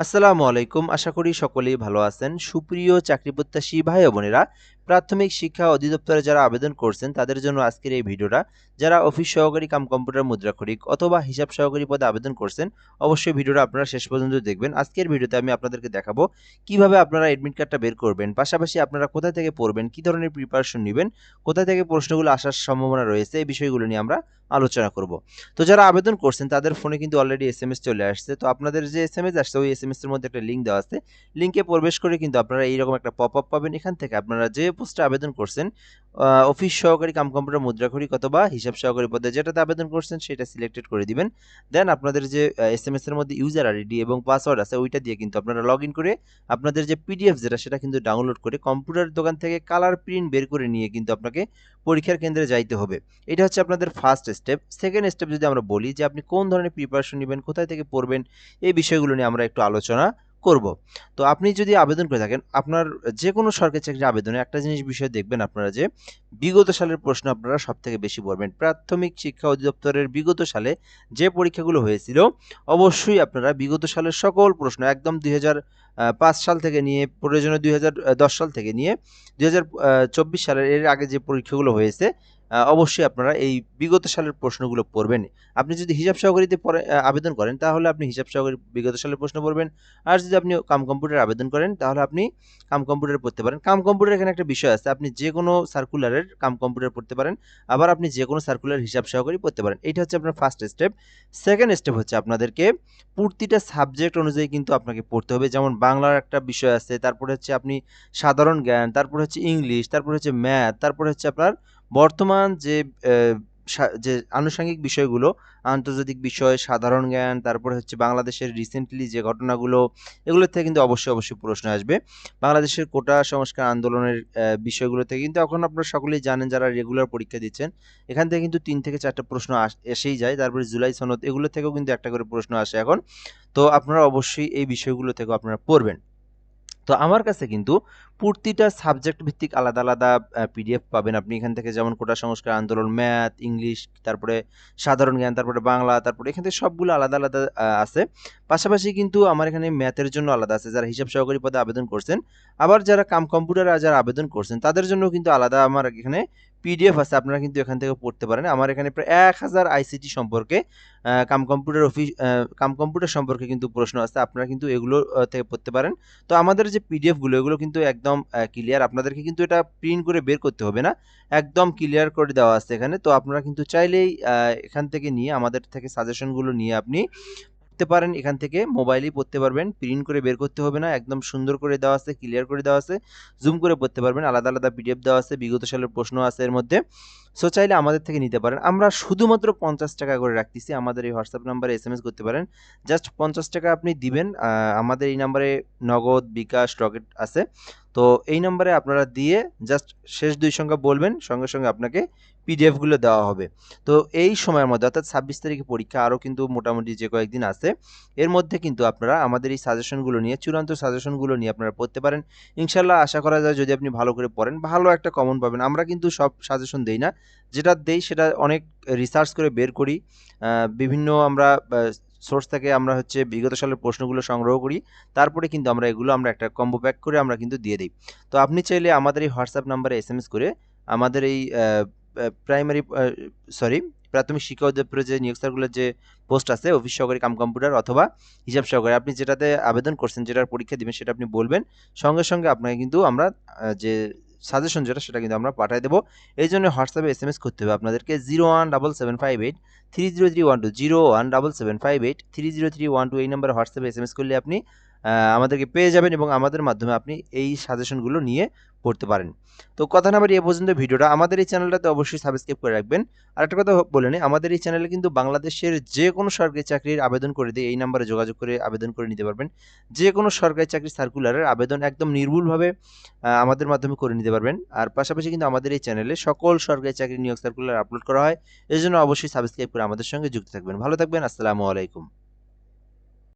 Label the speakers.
Speaker 1: আসসালামু আলাইকুম। আশা করি সকলেই ভালো আছেন। সুপ্রিয় চাকরি প্রত্যাশী ভাই বোনেরা প্রাথমিক শিক্ষা অধিদপ্তরে যারা আবেদন করছেন, তাদের জন্য আজকের এই ভিডিওটা। যারা অফিস সহকারী কাম কম্পিউটার মুদ্রাক্ষরিক অথবা হিসাব সহকারী পদে আবেদন করছেন, অবশ্যই ভিডিওটা আপনারা শেষ পর্যন্ত দেখবেন। আজকের ভিডিওতে আমি আপনাদেরকে দেখাবো কীভাবে আপনারা অ্যাডমিট কার্ডটা বের করবেন, পাশাপাশি আপনারা কোথা থেকে পড়বেন, কি ধরনের প্রিপারেশন নেবেন, কোথা থেকে প্রশ্নগুলো আসার সম্ভাবনা রয়েছে, এই বিষয়গুলো নিয়ে আমরা আলোচনা করব। তো যারা আবেদন করছেন, তাদের ফোনে কিন্তু অলরেডি এস এম এস চলে আসছে। তো আপনাদের যে এস এম এস আসছে, ওই এস এম এস এর মধ্যে একটা লিঙ্ক দেওয়া আছে। লিঙ্কে প্রবেশ করে কিন্তু আপনারা এইরকম একটা পপ আপ পাবেন। এখান থেকে আপনারা যে পোস্টে আবেদন করছেন অফিস সহকারী কাম কম্পিউটার মুদ্রাখরিক অথবা হিসাব সহকারী পদে যেটাতে আবেদন করছেন সেটা সিলেক্টেড করে দিবেন। দেন আপনাদের যে এস এম এর মধ্যে ইউজার আইডি এবং পাসওয়ার্ড আছে ওইটা দিয়ে কিন্তু আপনারা লগ ইন করে আপনাদের যে পিডিএফ যেটা সেটা কিন্তু ডাউনলোড করে কম্পিউটার দোকান থেকে কালার প্রিন্ট বের করে নিয়ে কিন্তু আপনাকে পরীক্ষার কেন্দ্রে যাইতে হবে। এটা হচ্ছে আপনাদের ফার্স্ট স্টেপ সেকেন্ড স্টেপ যদি আমরা বলি যে আপনি কোন ধরনের প্রিপারেশন নেবেন, কোথায় থেকে পড়বেন, এই বিষয়গুলো নিয়ে আমরা একটু আলোচনা করব। তো আপনি যদি আবেদন করে থাকেন, আপনার যে কোনো সরকারি চাকরির আবেদনে একটা জিনিস বিষয় দেখবেন আপনারা যে, বিগত সালের প্রশ্ন আপনারা সব থেকে বেশি পড়বেন। প্রাথমিক শিক্ষা অধিদপ্তরের বিগত সালে যে পরীক্ষাগুলো হয়েছিল, অবশ্যই আপনারা বিগত সালের সকল প্রশ্ন একদম দুই পাঁচ সাল থেকে নিয়ে প্রয়োজনীয় দুই সাল থেকে নিয়ে, দুই সালের এর আগে যে পরীক্ষাগুলো হয়েছে অবশ্যই আপনারা এই বিগত সালের প্রশ্নগুলো পড়বেন। আপনি যদি হিসাব সহকারীতে পরে আবেদন করেন, তাহলে আপনি হিসাব সহকারী বিগত সালের প্রশ্ন পড়বেন। আর যদি আপনি কাম কম্পিউটার আবেদন করেন, তাহলে আপনি কাম কম্পিউটার পড়তে পারেন। কাম কম্পিউটার এখানে একটা বিষয় আছে, আপনি যে কোনো সার্কুলারের কাম কম্পিউটার পড়তে পারেন, আবার আপনি যে কোনো সার্কুলার হিসাব সহকারী পড়তে পারেন। এইটা হচ্ছে আপনার ফার্স্ট স্টেপ সেকেন্ড স্টেপ হচ্ছে আপনাদেরকে প্রতিটা সাবজেক্ট অনুযায়ী কিন্তু আপনাকে পড়তে হবে। যেমন বাংলার একটা বিষয় আছে, তারপরে হচ্ছে আপনি সাধারণ জ্ঞান, তারপর হচ্ছে ইংলিশ, তারপর হচ্ছে ম্যাথ তারপর হচ্ছে আপনার বর্তমান যে যে আনুষঙ্গিক বিষয়গুলো, আন্তর্জাতিক বিষয়, সাধারণ জ্ঞান, তারপরে হচ্ছে বাংলাদেশের রিসেন্টলি যে ঘটনাগুলো, এগুলো থেকে কিন্তু অবশ্যই অবশ্যই প্রশ্ন আসবে। বাংলাদেশের কোটা সংস্কার আন্দোলনের বিষয়গুলো থেকে কিন্তু এখন আপনারা সকলেই জানেন যারা রেগুলার পরীক্ষা দিচ্ছেন, এখান থেকে কিন্তু তিন থেকে চারটা প্রশ্ন এসেই যায়। তারপরে জুলাই সনদ, এগুলো থেকেও কিন্তু একটা করে প্রশ্ন আসে এখন। তো আপনারা অবশ্যই এই বিষয়গুলো থেকেও আপনারা পড়বেন। তো আমার কাছে কিন্তু প্রতিটা সাবজেক্ট ভিত্তিক আলাদা আলাদা পিডিএফ পাবেন। আপনি এখান থেকে যেমন কোটা সংস্কার, আন্দোলন ম্যাথ ইংলিশ তারপরে সাধারণ জ্ঞান, তারপরে বাংলা, তারপরে এখান থেকে সবগুলো আলাদা আলাদা আছে। পাশাপাশি কিন্তু আমার এখানে ম্যাথের জন্য আলাদা আছে। যারা হিসাব সহকারী পদে আবেদন করছেন, আবার যারা কাম কম্পিউটারে যারা আবেদন করছেন, তাদের জন্য কিন্তু আলাদা আমার এখানে পিডিএফ আছে, আপনারা কিন্তু এখান থেকে পড়তে পারেন। আমার এখানে প্রায় এক হাজার আইসিটি সম্পর্কে cum computer office cum computer সম্পর্কে কিন্তু প্রশ্ন আছে। আপনারা কিন্তু এগুলো থেকে পড়তে পারেন। তো আমাদের যে পিডিএফগুলো এগুলো কিন্তু একদম ক্লিয়ার আপনাদেরকে কিন্তু এটা প্রিন্ট করে বের করতে হবে না। একদম ক্লিয়ার করে দেওয়া আছে এখানে। তো আপনারা কিন্তু চাইলেই এখান থেকে নিয়ে, আমাদের থেকে সাজেশনগুলো নিয়ে আপনি পড়তে পারেন, এখান থেকে মোবাইলেই পড়তে পারবেন। প্রিন্ট করে বের করতে হবে না, একদম সুন্দর করে দেওয়া আছে ক্লিয়ার করে দেওয়া আছে। জুম করে পড়তে পারবেন, আলাদা আলাদা পিডিএফ দেওয়া আছে, বিগত সালের প্রশ্ন আছে এর মধ্যে। সো চাইলে আমাদের থেকে নিতে পারেন। আমরা শুধুমাত্র পঞ্চাশ টাকা করে রাখতেছি, আমাদের এই হোয়াটসঅ্যাপ নাম্বারে এস এম এস করতে পারেন। জাস্ট পঞ্চাশ টাকা আপনি দিবেন আমাদের এই নাম্বারে নগদ, বিকাশ, রকেট আছে। তো, এই নাম্বারে আপনারা দিয়ে জাস্ট শেষ দুই সংখ্যা বলবেন, সঙ্গে সঙ্গে আপনাকে পিডিএফগুলো দেওয়া হবে। তো এই সময়ের মধ্যে, অর্থাৎ ছাব্বিশ তারিখে পরীক্ষা আরও কিন্তু মোটামুটি যে কয়েকদিন আছে, এর মধ্যে কিন্তু আপনারা আমাদের এই সাজেশনগুলো নিয়ে, চূড়ান্ত সাজেশনগুলো নিয়ে আপনারা পড়তে পারেন। ইনশাল্লাহ আশা করা যায় যদি আপনি ভালো করে পড়েন, ভালো একটা কমন পাবেন। আমরা কিন্তু সব সাজেশন দেই না। যেটা দেই সেটা অনেক রিসার্চ করে বের করি। বিভিন্ন আমরা সোর্স থেকে আমরা হচ্ছে বিগত সালের প্রশ্নগুলো সংগ্রহ করি। তারপরে কিন্তু আমরা এগুলো আমরা একটা কম্বো প্যাক করে আমরা কিন্তু দিয়ে দিই। তো আপনি চাইলে আমাদের এই হোয়াটসঅ্যাপ নাম্বারে এস করে আমাদের এই প্রাইমারি সরি প্রাথমিক শিক্ষা অধিদপ্তরের যে নিয়োগ যে পোস্ট আছে অফিস সহকারী কাম কম্পিউটার অথবা হিসাব সহকারী, আপনি যেটাতে আবেদন করছেন, যেটার পরীক্ষা দিবেন, সেটা আপনি বলবেন। সঙ্গে সঙ্গে আপনাকে কিন্তু আমরা যে সাজেশন যেটা, সেটা কিন্তু আমরা পাঠিয়ে দেবো। এই জন্য হোয়াটসঅ্যাপে এস এম এস করতে হবে আপনাদেরকে zero one double seven five eight three zero three one two zero one double seven five eight three zero three one two এই নাম্বারে হোয়াটসঅ্যাপে এস এম এস করলে আপনি আমাদেরকে পেয়ে যাবেন এবং আমাদের মাধ্যমে আপনি এই সাজেশনগুলো নিয়ে পড়তে পারেন। তো কথা না এ পর্যন্ত ভিডিওটা আমাদের এই চ্যানেলটাতে অবশ্যই সাবস্ক্রাইব করে রাখবেন। আর একটা কথা বলে নিই, আমাদের এই চ্যানেলে কিন্তু বাংলাদেশের যে কোনো সরকারি চাকরির আবেদন করে দিয়ে এই নাম্বারে যোগাযোগ করে আবেদন করে নিতে পারবেন। যে কোনো সরকারি চাকরির সার্কুলারের আবেদন একদম নির্ভুলভাবে আমাদের মাধ্যমে করে নিতে পারবেন। আর পাশাপাশি কিন্তু আমাদের এই চ্যানেলে সকল সরকারি চাকরি নিয়োগ সার্কুলার আপলোড করা হয়। এই জন্য অবশ্যই সাবস্ক্রাইব করে আমাদের সঙ্গে যুক্ত থাকবেন। ভালো থাকবেন, আসসালামু আলাইকুম।